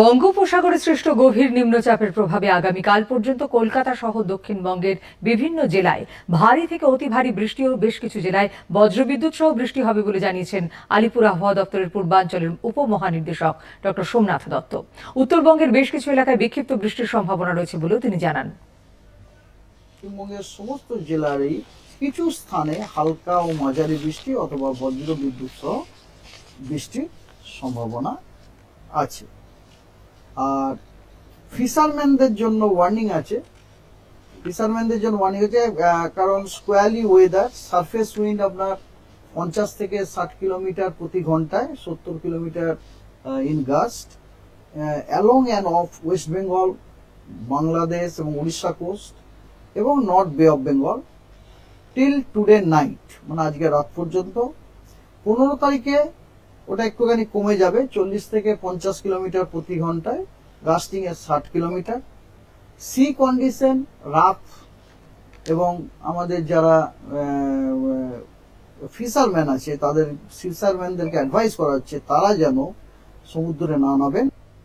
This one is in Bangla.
বঙ্গোপসাগরে সৃষ্ট গভীর নিম্নচাপের প্রভাবে আগামীকাল পর্যন্ত কলকাতা সহ দক্ষিণবঙ্গের বিভিন্ন জেলায় ভারী থেকে অতি ভারী বৃষ্টি ও বেশ কিছু জেলায় বজ্রবিদ্যুৎ সহ বৃষ্টি হবে বলে জানিয়েছেন আলিপুর আবহাওয়া দপ্তরের পূর্বাঞ্চলের উপমহানির্দেশক ডক্টর সোমনাথ দত্ত। উত্তরবঙ্গের বেশ কিছু এলাকায় বিক্ষিপ্ত বৃষ্টির সম্ভাবনা রয়েছে বলেও তিনি জানান। পশ্চিমবঙ্গের সমস্ত জেলারই কিছু স্থানে হালকা ও মাঝারি বৃষ্টি অথবা বজ্র বিদ্যুৎ সহ বৃষ্টির সম্ভাবনা আছে। আর ফিশারম্যানদের জন্য ওয়ার্নিং আছে। ফিশারম্যানদের জন্য ওয়ার্নিং আছে কারণ স্কোয়ালি ওয়েদার সারফেস উইন্ড আপনার পঞ্চাশ থেকে ষাট কিলোমিটার প্রতি ঘন্টায়, সত্তর kilometre in gust along and off West Bengal Bangladesh এবং উড়িষ্যা কোস্ট এবং north bay of Bengal till today night মানে আজকে রাত পর্যন্ত। পনেরো তারিখে ওটা একটুখানি কমে যাবে, চল্লিশ থেকে পঞ্চাশ কিলোমিটার প্রতি ঘন্টায় গাস্টিং এর ষাট কিলোমিটার। সি কন্ডিশন রাফ এবং আমাদের যারা ফিশারম্যান আছে, তাদের ফিশারম্যানদেরকে অ্যাডভাইস করা হচ্ছে, তারা যেন সমুদ্রে না নামেন।